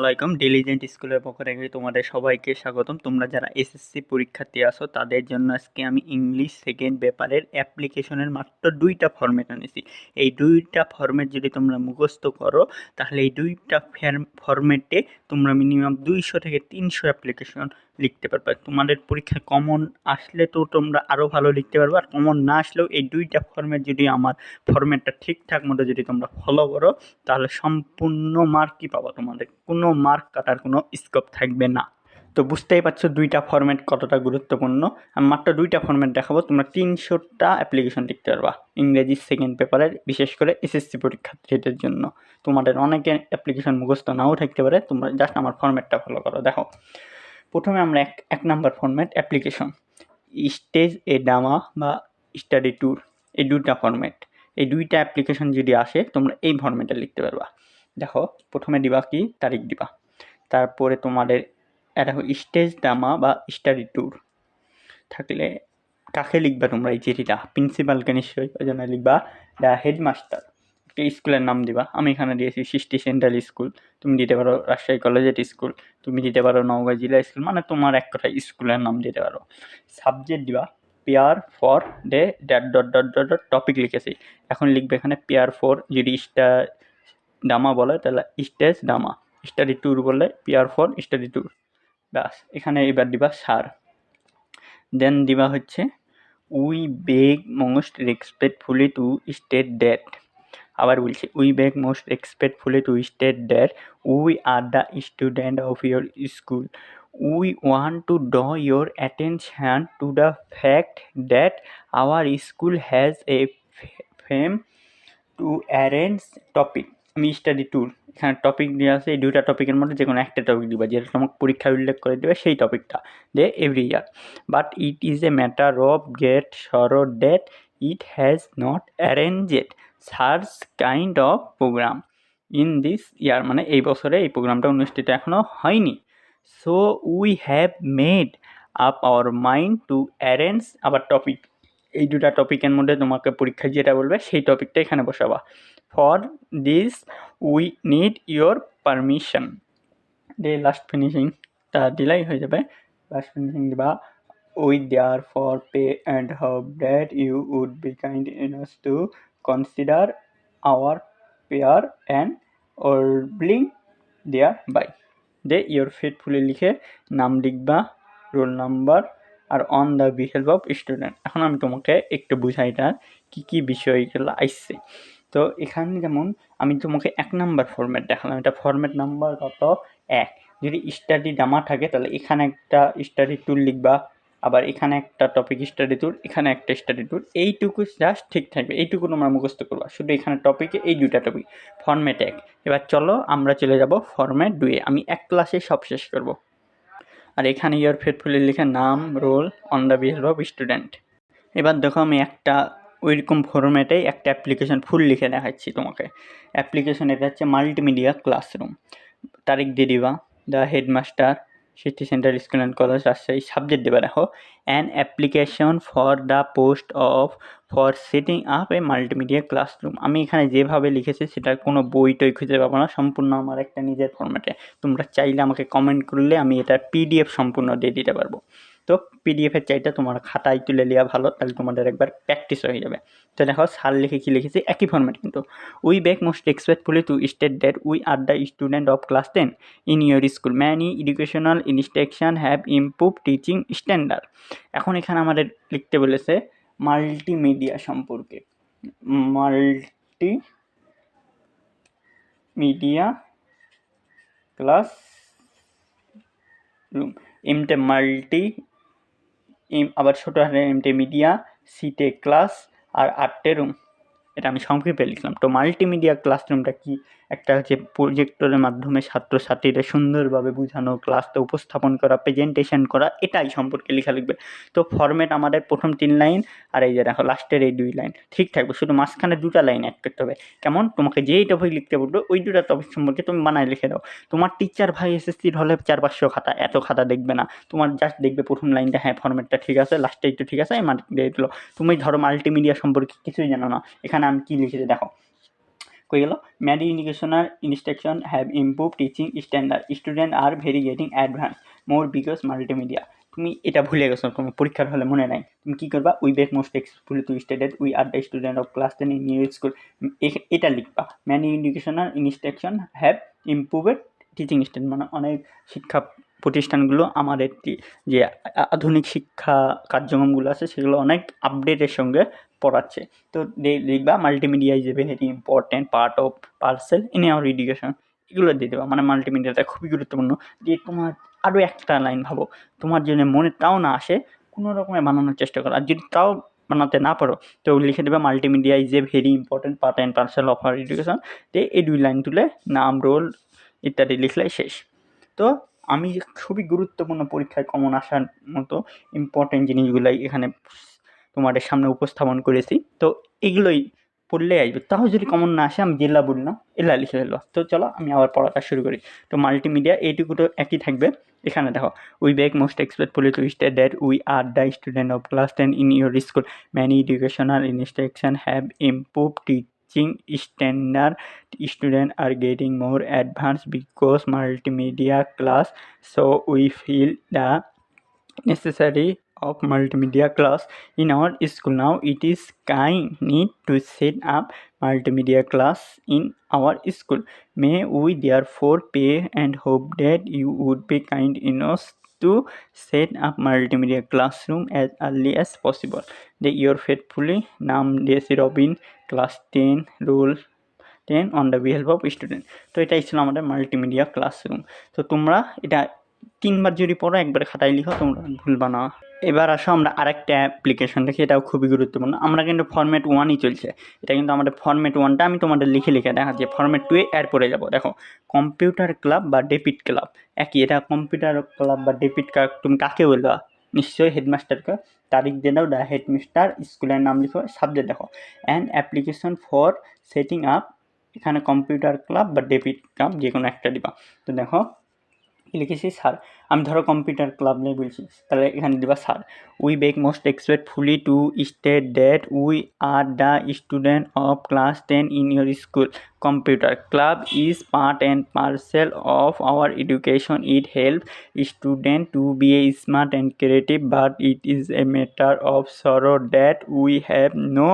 আলাইকুম। ডিলিজেন্ট স্কুলের পক্ষ থেকে তোমাদের সবাইকে স্বাগতম। তোমরা যারা এসএসসি পরীক্ষার্থী আছো, তাদের জন্য আজকে আমি ইংলিশ সেকেন্ড পেপারের অ্যাপ্লিকেশনের মাত্র দুইটা ফর্মেট আনেছি এই দুইটা ফর্মেট যদি তোমরা মুখস্থ করো, তাহলে এই দুইটা ফর্মেটে তোমরা মিনিমাম দুইশো থেকে তিনশো অ্যাপ্লিকেশন লিখতে পারবে। তোমাদের পরীক্ষায় কমন আসলে তো তোমরা আরও ভালো লিখতে পারবে, আর কমন না আসলেও এই দুইটা ফর্মেট যদি আমার ফর্মেটটা ঠিকঠাক মতো যদি তোমরা ফলো করো, তাহলে সম্পূর্ণ মার্কই পাবা তোমাদের। কোনো মার্ক কাটার কোনো স্কোপ থাকবে না। তো বুঝতেই পারছ দুইটা ফর্ম্যাট কতটা গুরুত্বপূর্ণ। আমি মাত্র দুইটা ফর্ম্যাট দেখাবো, তোমরা তিনশোটা অ্যাপ্লিকেশন লিখতে পারবা, ইংরেজি সেকেন্ড পেপারের বিশেষ করে এসএসসি পরীক্ষার্থীদের জন্য। তোমাদের অনেকে অ্যাপ্লিকেশন মুখস্থ নাও থাকতে পারে, তোমরা জাস্ট আমার ফর্ম্যাটটা ফলো করো, দেখো। প্রথমে আমরা এক এক নাম্বার ফর্ম্যাট অ্যাপ্লিকেশন স্টেজ এ ডামা বা স্টাডি ট্যুর এই দুইটা ফর্ম্যাট এই দুইটা অ্যাপ্লিকেশন যদি আসে, তোমরা এই ফর্ম্যাটে লিখতে পারবা। দেখো, প্রথমে দিবা কি? তারিখ দিবা। তারপরে তোমাদের দেখো স্টেজ ডামা বা স্টাডি ট্যুর থাকলে কাকে লিখবা তোমরা এই চিঠিটা? প্রিন্সিপালকে নিশ্চয়ই, ওই জন্য লিখবা দ্য হেডমাস্টার একটা স্কুলের নাম দিবা। আমি এখানে দিয়েছি, সৃষ্টি সেন্ট্রাল স্কুল। তুমি দিতে পারো রাজশাহী কলেজের স্কুল। তুমি দিতে পারো নওগাঁ জেলা স্কুল। মানে তোমার এক কথা স্কুলের নাম দিতে পারো। সাবজেক্ট দিবা prayer for day that dot dot dot dot topic লিখেছি। এখন লিখবে এখানে পেয়ার ফর যদি ডামা বলে, তাহলে স্টেজ ডামা। স্টাডি ট্যুর বলে পিয়ার ফর স্টাডি ট্যুর। ব্যাস, এখানে এবার দিবা সার। দেন দিবা হচ্ছে we beg most respectfully to state that আবার বলছি we beg most respectfully to state that we are the student of your school we want to draw your attention to the fact that our school has a fame to arrange topic আমি study tour এখানে topic দেওয়া আছে, এই দুইটা টপিকের মধ্যে যে কোনো একটা টপিক দিবা, যেটা তোমাকে পরীক্ষায় উল্লেখ করে দেবে, সেই টপিকটা they every year but it is a matter of great sorrow that it has not arranged search kind of program in this year মানে এই বছরে এই প্রোগ্রামটা অনুষ্ঠিত এখনও হয়নি। So we have made up our mind to arrange আবার topic এই দুটা টপিকের মধ্যে তোমাকে পরীক্ষায় যেটা বলবে, সেই টপিকটা এখানে বসাবা। For this, we need your permission. They, last ফিনিশিংটা দিলেই হয়ে যাবে। লাস্ট ফিনিশিং দিবা, we therefore pray and hope that you would be kind enough to consider our prayer and holding thereby. They your faithfully লিখে নাম লিখবা, roll number, R on the behalf of student. এখন আমি তোমাকে একটু বুঝাই এটা কী কী বিষয়গুলো আসছে তো এখানে যেমন আমি তোমাকে এক নাম্বার ফর্ম্যাট দেখালাম। এটা ফর্ম্যাট নাম্বার কত? এক। যদি স্টাডি জামা থাকে, তাহলে এখানে একটা স্টাডি টুল লিখবা। আবার এখানে একটা টপিক স্টাডি ট্যুর এখানে একটা স্টাডি ট্যুর এইটুকু জাস্ট ঠিক থাকবে। এইটুকু তোমরা মুখস্থ করবা। শুধু এখানে টপিকে এই দুইটা টপিক ফর্ম্যাট এক। এবার চলো আমরা চলে যাব ফর্ম্যাট দুয়ে আমি এক ক্লাসে সব শেষ করব। আর এখানে ইয়ার ফেটফুলি লিখে নাম roll on the behalf of student এবার দেখো আমি একটা ওইরকম ফর্ম্যাটেই একটা অ্যাপ্লিকেশন ফুল লিখে দেখাচ্ছি তোমাকে। অ্যাপ্লিকেশন এটা হচ্ছে মাল্টিমিডিয়া ক্লাসরুম তারিখ দিয়ে দিবা the headmaster city centre school and college Rajshahi subject দেবে, দেখো। An application for the post of for setting up a multimedia classroom আমি এখানে যেভাবে লিখেছি, সেটার কোনো বই টই খুঁজে পাবো না। সম্পূর্ণ আমার একটা নিজের ফর্ম্যাটে তোমরা চাইলে আমাকে কমেন্ট করলে আমি এটা পিডিএফ সম্পূর্ণ দিয়ে দিতে পারব। তো পিডিএফের চাইটা তোমার খাতায় তুলে নেওয়া ভালো, তাহলে তোমাদের একবার প্র্যাকটিস হয়ে যাবে। তো দেখো সার লিখে কী লিখেছি? একই ফর্ম্যাট কিন্তু। We beg most respectfully to state that we are the student of class ten in your school many educational instruction have improve teaching standard এখন এখানে আমাদের লিখতে বলেছে মাল্টিমিডিয়া সম্পর্কে। মাল্টি মিডিয়া ক্লাস রুম এমটে মাল্টি এম, আবার ছোটো হাতের এমটে মিডিয়া সিটে ক্লাস আর আটটে রুম এটা আমি সংক্ষেপে লিখলাম। তো মাল্টিমিডিয়া ক্লাসরুমটা কি? একটা হচ্ছে প্রজেক্টরের মাধ্যমে ছাত্রছাত্রীদের সুন্দরভাবে বোঝানো ক্লাসটা উপস্থাপন করা প্রেজেন্টেশন করা, এটাই সম্পর্কে লেখা লিখবে। তো ফর্মেট আমাদের প্রথম তিন লাইন আর এই যে দেখো লাস্টের এই দুই লাইন ঠিক থাকবে, শুধু মাঝখানে দুটা লাইন অ্যাড করতে হবে। কেমন? তোমাকে যেই টপিক লিখতে বলবে, ওই দুটা টপিক সম্পর্কে তুমি বানায় লিখে দাও। তোমার টিচার ভাই এসএসসির হলে চার পাঁচশো খাতা, এত খাতা দেখবে না। তোমার জাস্ট দেখবে প্রথম লাইনটা হ্যাঁ ফর্মেটটা ঠিক আছে লাস্টে একটু ঠিক আছে মার্ক দিয়ে দিল। তুমি ধরো মাল্টিমিডিয়া সম্পর্কে কিছুই জানো না। এখানে আমি কী লিখেছি, দেখো। কই গেল many educational instruction have improve teaching standard student are very getting advance more because multimedia তুমি এটা ভুলে গেছো তোমার পরীক্ষার হলে মনে নাই। তুমি কী করবা? We beg most এক্সফুলি to stated we are the student of class ten in new school এটা লিখবা। Many educational instruction have improved teaching stand মানে অনেক শিক্ষা প্রতিষ্ঠানগুলো আমাদের টি- যে আধুনিক শিক্ষা কার্যক্রমগুলো আছে সেগুলো অনেক আপডেটের সঙ্গে পড়াচ্ছে। তো দে- লিখবা multimedia is a very important part of parcel in our education এগুলো দিয়ে দেবা মানে মাল্টিমিডিয়াটা খুবই গুরুত্বপূর্ণ। যে তোমার আরও একটা লাইন ভাবো, তোমার জন্য মনে তাও না আসে, কোনো রকমে বানানোর চেষ্টা করো। আর যদি তাও বানাতে না পারো, তো লিখে দেবে multimedia is a very important part and parcel of our education তো এই দুই লাইন তুলে নাম রোল ইত্যাদি লিখলে শেষ। তো আমি খুবই গুরুত্বপূর্ণ পরীক্ষায় কমন আসার মতো ইম্পর্টেন্ট জিনিসগুলাই এখানে তোমাদের সামনে উপস্থাপন করেছি। তো এগুলোই পড়লে আসবে। তাও যদি কমন না আসে, আমি জেলা বললাম এলা লিখে ফেলব। তো চলো, আমি আবার পড়াটা শুরু করি। তো মাল্টিমিডিয়া এইটুকু তো একই থাকবে। এখানে দেখো we beg most respectfully to state that we are the student of class ten in your school many educational instruction have improve teaching standard students are getting more advanced because multimedia class so we feel the necessary of multimedia class. In our school now it is kind need to set up multimedia class in our school. May we therefore pay and hope that you would be kind enough to set up multimedia classroom as early as possible the year faithfully nam DC robin class 10 rule ten on the বিহেল্প of student তো এটাই ছিল আমাদের multimedia classroom তো তোমরা এটা তিনবার যদি পড়ো একবার খাতায় লিখো তোমরা ভুলবা না এবার আসো আমরা আরেকটা অ্যাপ্লিকেশন দেখি, এটাও খুবই গুরুত্বপূর্ণ। আমরা কিন্তু ফর্ম্যাট ওয়ানই চলছে। এটা কিন্তু আমাদের ফর্ম্যাট ওয়ানটা আমি তোমাদের লিখে লিখে দেখাচ্ছি ফর্ম্যাট টুয়ে এর পরে যাব। দেখো কম্পিউটার ক্লাব বা ডেপিট ক্লাব একই, এটা কম্পিউটার ক্লাব বা ডেপিট ক্লাব তুমি কাকে বলবা? নিশ্চয়ই হেডমাস্টারকে তারিখ দিয়ে দাও দ্য হেডমাস্টার স্কুলের নাম লিখো সাবজেক্ট দেখো। And application for setting up এখানে কম্পিউটার ক্লাব বা ডেবিট ক্লাব যে কোনো একটা দিবা। তো দেখো লিখেছি, স্যার, আমি ধরো কম্পিউটার ক্লাব নিয়ে বলছি, তাহলে এখানে দিবা, sir we beg most respectfully to state that we are the student of class ten in your school computer club is part and parcel of our education it help student to be a smart and creative but it is a matter of sorrow that we have no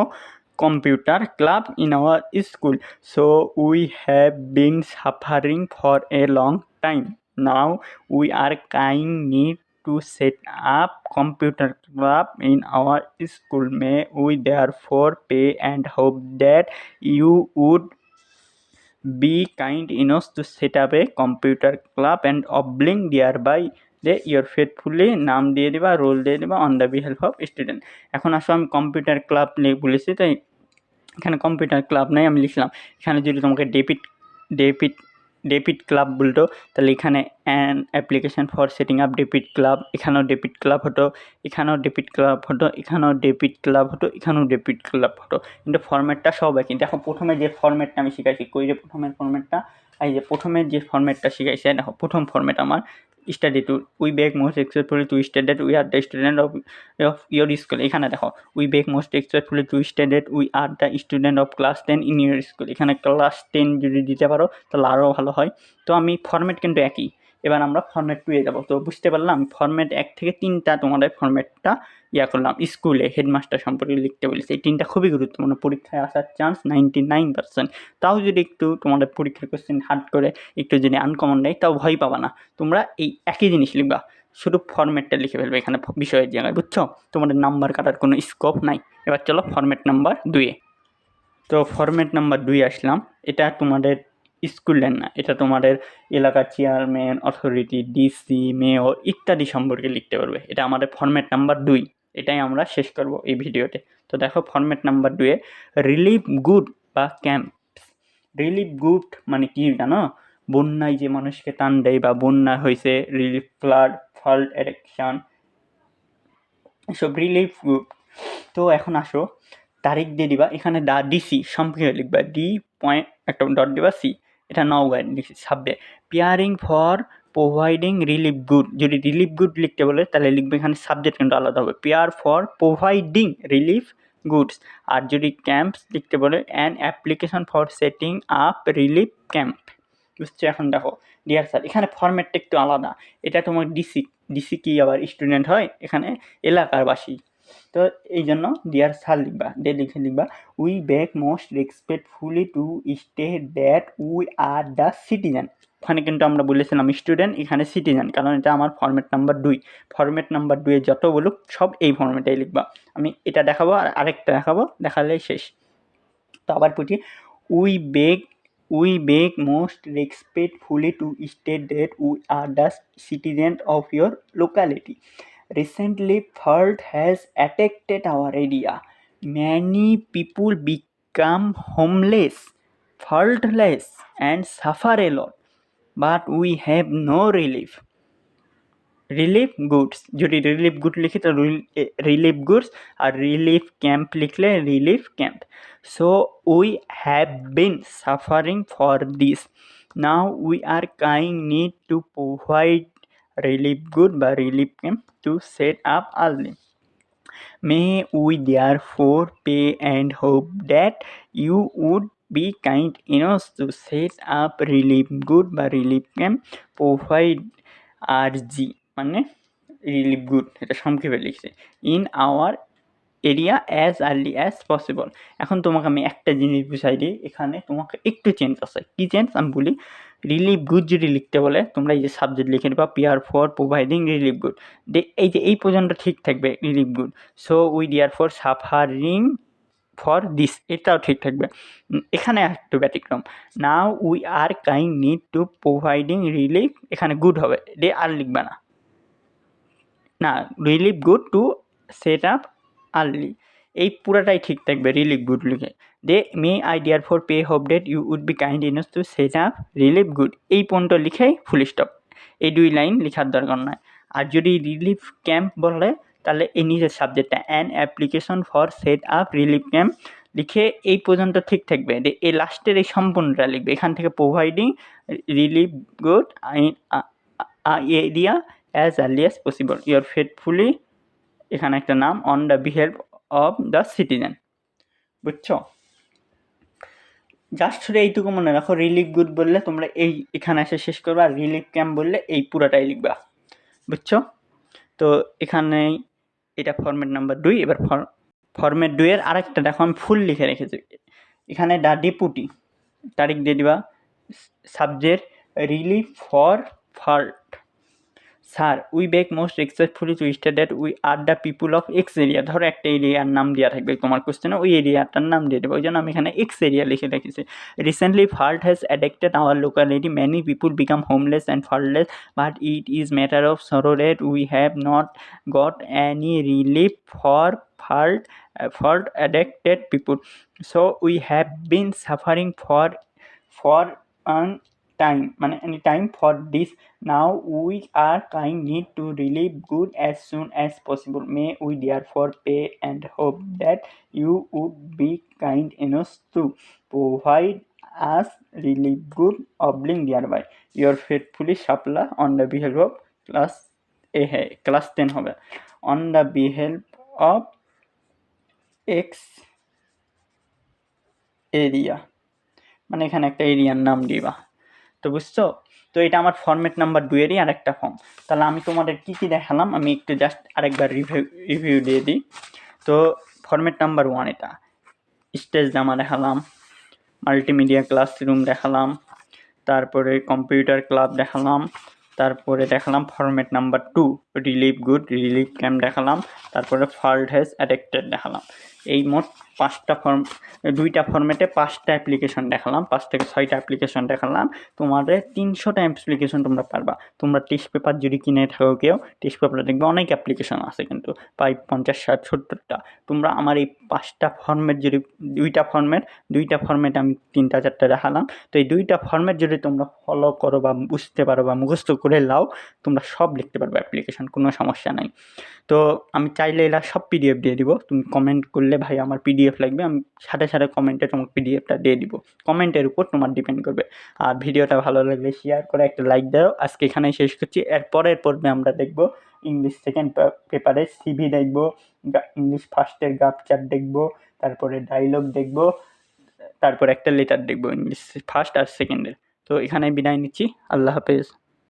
computer club in our school. So, we have been suffering for a long time. Now we are kind need to set up computer club in our school may we therefore pay and hope that you would be kind enough to set up a computer club and oblige thereby যে your faithfully নাম দিয়ে দেবা roll দিয়ে দেবা on the বিহেল্প of student এখন আসো আমি কম্পিউটার ক্লাব বলেছি তাই এখানে কম্পিউটার ক্লাব নেই আমি লিখলাম এখানে যদি তোমাকে ডেবিট ডেবিট ডেবিট ক্লাব বলতো। তাহলে এখানে an application for setting up debate club এখানেও ডেবিট ক্লাব হতো, এখানেও ডেবিট ক্লাব হতো, এখানেও ডেবিট ক্লাব হতো, এখানেও ডেবিট ক্লাব হতো। কিন্তু ফর্ম্যাটটা সব একই। দেখো প্রথমে যে ফর্ম্যাটটা আমি শিখাইছি, কই যে প্রথমের ফর্ম্যাটটা এই যে প্রথমে যে ফর্ম্যাটটা শিখাইছে, দেখো প্রথম ফর্ম্যাট আমার। Study to we beg most respectfully to standard we are the student of of your school এখানে দেখো we beg most respectfully to standard we are the student of class ten in your school এখানে class ten যদি দিতে পারো, তাহলে আরও ভালো হয়। তো আমি ফর্মেট কিন্তু একই। এবার আমরা ফর্ম্যাট টুয়ে যাব। তো বুঝতে পারলাম ফর্মেট এক থেকে তিনটা তোমাদের ফর্ম্যাটটা ইয়া করলাম, স্কুলে হেডমাস্টার সম্পর্কে লিখতে বলেছি। এই তিনটা খুবই গুরুত্বপূর্ণ। পরীক্ষায় আসার চান্স নাইনটি নাইন পার্সেন্ট তাও যদি একটু তোমাদের পরীক্ষার কোশ্চেন হার্ড করে একটু যদি আনকমন দেয়, তাও ভয় পাবা না। তোমরা এই একই জিনিস লিখবা। শুধু ফর্ম্যাটটা লিখে ফেলবে এখানে বিষয়ের জায়গায়, বুঝছ? তোমাদের নাম্বার কাটার কোনো স্কোপ নাই। এবার চলো ফর্ম্যাট নাম্বার দুয়ে তো ফর্ম্যাট নাম্বার দুই আসলাম। এটা তোমাদের স্কুলের না, এটা তোমাদের এলাকার চেয়ারম্যান অথরিটি ডিসি মেয়র ইত্যাদি সম্পর্কে লিখতে পারবে। এটা আমাদের ফর্ম্যাট নাম্বার দুই। এটাই আমরা শেষ করব এই ভিডিওতে। তো দেখো ফর্ম্যাট নাম্বার দুয়ে রিলিফ গুড বা ক্যাম্প রিলিফ গুড মানে কি জানো? বন্যায় যে মানুষকে টান দেয় বা বন্যা হয়েছে রিলিফ ফ্লাড ফল্ট এরেকশন এসব রিলিফ গুড তো এখন আসো, তারিখ দিয়ে দিবা। এখানে দা ডিসি সম্পর্কে লিখবা। ডি পয়েন্ট একটা ডট দিবা সি এটা নওগাঁ লিখছি ছাব্বে praying for providing relief good যদি রিলিফ গুড লিখতে বলে, তাহলে লিখবে এখানে সাবজেক্ট কিন্তু আলাদা হবে। Prayer for providing relief goods আর যদি ক্যাম্পস লিখতে বলে an application for setting up relief camp বুঝছ? এখন দেখো ডিয়ার স্যার এখানে ফরম্যাটটা একটু আলাদা। এটা তোমার ডিসি ডিসি কি আবার স্টুডেন্ট হয়? এখানে এলাকার বাসী তো এই জন্য ডিয়ার স্যার লিখবা ডে লিখে লিখবা we beg most respectfully to state that we are the citizen ওখানে কিন্তু আমরা বলেছিলাম স্টুডেন্ট এখানে সিটিজেন কারণ এটা আমার ফরম্যাট নাম্বার দুই। ফরম্যাট নাম্বার দুয়ে যত বলুক, সব এই ফরম্যাটেই লিখবা। আমি এটা দেখাবো আর আরেকটা দেখাবো, দেখালেই শেষ। তো আবার পুটি we beg we beg most respectfully to state that we are the citizen of your locality recently flood has attacked our area many people homeless floodless and suffer a lot. but we have no relief relief goods যদি relief good লিখি তো relief goods আর relief camp লিখলে relief camp so we have been suffering for this now we are crying need to provide relief good বা relief camp to set up early. May we therefore pay and hope that you would be kind enough to set up relief, good বা relief camp, provide RG মানে relief good এটা সংক্ষেপে লিখছে in our area as early as possible এখন তোমাকে আমি একটা জিনিস বুঝাই দিই, এখানে তোমাকে একটু চেঞ্জ আছে। কী চেঞ্জ আমি বলি রিলিফ গুড যদি লিখতে বলে, তোমরা এই যে সাবজেক্ট লিখে নেবা prayer for providing relief good এই যে, এই পর্যন্ত ঠিক থাকবে relief good so we dear for suffering for this এটাও ঠিক থাকবে। এখানে একটু ব্যতিক্রম। Now we are crying need to providing relief এখানে গুড হবে। দে আর লিখবে না। না relief good to set up early এই পুরাটাই ঠিক থাকবে রিলিফ গুড লিখে। They may I dear for pray hope that you would be kind enough to set up relief good এই পর্যন্ত লিখেই ফুল স্টপ এই দুই লাইন লেখার দরকার নয়। আর যদি রিলিফ ক্যাম্প বলে তাহলে এই নিজের সাবজেক্টটা an application for set up relief camp লিখে এই পর্যন্ত ঠিক থাকবে। এই লাস্টের এই সম্পূর্ণটা লিখবে। এখান থেকে providing relief good area as early as possible your faithfully এখানে একটা নাম on the behalf of the citizen বুঝছ? জাস্ট শুধু এইটুকু মনে রাখো রিলিফ গুড বললে তোমরা এই, এখানে এসে শেষ করবে, আর রিলিফ ক্যাম্প বললে এই পুরাটাই লিখবা। বুঝছ? তো এখানেই এটা ফর্মেট নাম্বার দুই, এবার ফর্মেট দুইয়ের আরেকটা দেখো, আমি ফুল লিখে রেখেছি। এখানে দ্য ডেপুটি তারিখ দিয়ে দিবা subject relief for flood sir, we beg most respectfully to state that we are the people of X area. ধরো একটা এরিয়ার নাম দেওয়া থাকবে তোমার কোশ্চেনে ওই এরিয়াটার নাম দিয়ে দেবো। ওই জন্য আমি এখানে এক্স এরিয়া লিখে রেখেছি। Recently flood has affected our locality many people become homeless and foodless but it is matter of sorrow that we have not got any relief for flood for affected people so we have been suffering for for time মানে any time for this now we are kind need to relieve good as soon as possible may we therefore pay and hope that you would be kind enough to provide us relief good obling thereby your faithfully shapla on the behalf of class এ হ্যাঁ class ten হবে on the বিহেল্প of X area মানে এখানে একটা এরিয়ার নাম দিবা তো বুঝছ? তো এটা আমার ফর্মেট নাম্বার দুয়েরই আর একটা ফর্ম তাহলে আমি তোমাদের কী কী দেখালাম, আমি একটু জাস্ট আরেকবার রিভিউ রিভিউ দিয়ে দিই। তো ফর্মেট নাম্বার ওয়ান এটা। স্টেজ জামা দেখালাম মাল্টিমিডিয়া ক্লাসরুম দেখালাম, তারপরে কম্পিউটার ক্লাব দেখালাম, তারপরে দেখালাম format number two relief good relief camp দেখালাম, তারপরে ফার্ল্ড হ্যাজ অ্যাডেক্টেড দেখালাম। এই মোট পাঁচটা ফর্ম দুইটা ফর্মেটে পাঁচটা অ্যাপ্লিকেশন দেখালাম, পাঁচ থেকে ছয়টা অ্যাপ্লিকেশন দেখালাম। তোমাদের তিনশোটা অ্যাপ্লিকেশন তোমরা পারবা। তোমরা টেস্ট পেপার যদি কিনে থাকো কেউ টেস্ট পেপারে দেখবে অনেক অ্যাপ্লিকেশন আছে কিন্তু, প্রায় পঞ্চাশ, ষাট, সত্তরটা। তোমরা আমার এই পাঁচটা ফর্মেট যদি, দুইটা ফর্মেট দুইটা ফর্মেট আমি তিনটা, চারটা দেখালাম। তো এই দুইটা ফর্মেট যদি তোমরা ফলো করো বা বুঝতে পারো বা মুখস্থ করে লাও, তোমরা সব লিখতে পারবে অ্যাপ্লিকেশন কোনো সমস্যা নাই। তো আমি চাইলে এরা সব পিডিএফ দিয়ে দিব, তুমি কমেন্ট করলে বললে ভাই, আমার পিডিএফ লাগবে, আমি সাথে সাথে কমেন্টে তোমার পিডিএফটা দিয়ে দিব। কমেন্টের উপর তোমার ডিপেন্ড করবে। আর ভিডিওটা ভালো লাগলে শেয়ার করে একটা লাইক দাও। আজকে এখানেই শেষ করছি। এরপরের পর্বে আমরা দেখব ইংলিশ সেকেন্ড পেপারে সিভি দেখব ইংলিশ ফার্স্টের গাপ চার্ট দেখব, তারপরে ডায়লগ দেখব, তারপর একটা লেটার দেখব ইংলিশ ফার্স্ট আর সেকেন্ডের তো এখানে বিদায় নিচ্ছি। আল্লাহ হাফেজ।